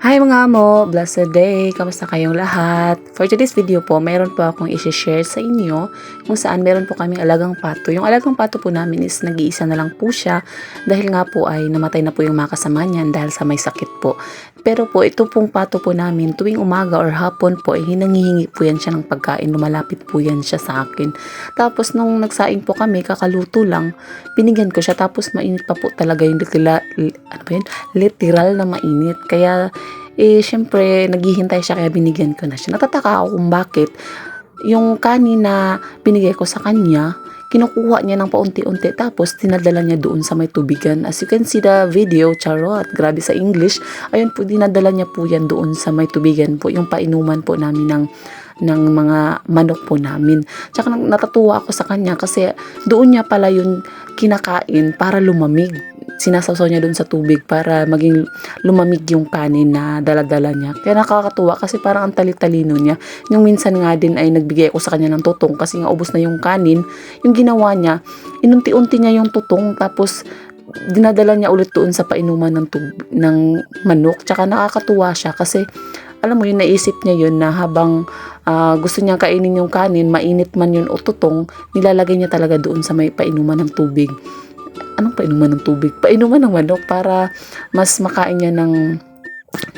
Hi mga amo! Blessed day! Kamusta kayong lahat? For today's video po, mayroon po akong isi-share sa inyo kung saan meron po kaming alagang pato. Yung alagang pato po namin is nag-iisa na lang po siya dahil nga po ay namatay na po yung mga kasama niyan dahil sa may sakit po. Pero po, ito pong pato po namin tuwing umaga or hapon po ay hinangihingi po yan siya ng pagkain. Lumalapit po yan siya sa akin. Tapos nung nagsaing po kami, kakaluto lang, binigyan ko siya tapos mainit pa po talaga yung literal, ano ba yun? literal na mainit. Kaya eh, syempre, naghihintay siya kaya binigyan ko na siya. Natataka ako kung bakit yung kanin na binigay ko sa kanya, kinukuha niya ng paunti-unti tapos dinadala niya doon sa may tubigan. As you can see the video, charot, grabe sa English. Ayun po, dinadala niya po yan doon sa may tubigan po, yung painuman po namin ng ng mga manok po namin. Tsaka natatuwa ako sa kanya kasi doon niya pala yung kinakain para lumamig. Sinasawsaw niya doon sa tubig para maging lumamig yung kanin na daladala niya. Kaya nakakatuwa kasi parang ang tali-talino niya. Yung minsan nga din ay nagbigay ako sa kanya ng tutong kasi nga ubos na yung kanin. Yung ginawa niya, inunti-unti niya yung tutong tapos dinadala niya ulit doon sa painuman ng, tub- ng manok. Tsaka nakakatuwa siya kasi alam mo yun, naisip niya yun na habang ah, gusto niya kainin yung kanin, mainit man yun o tutong, nilalagay niya talaga doon sa may painuman ng tubig. Anong painuman ng tubig? Painuman ng manok para mas makain niya ng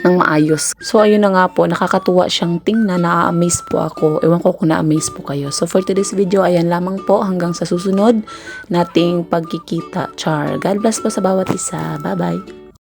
ng maayos. So, ayun na nga po, nakakatuwa siyang tingnan, na-amaze po ako. Ewan ko kung na-amaze po kayo. So, for today's video, ayan lamang po hanggang sa susunod nating pagkikita. Char. God bless po sa bawat isa. Bye-bye.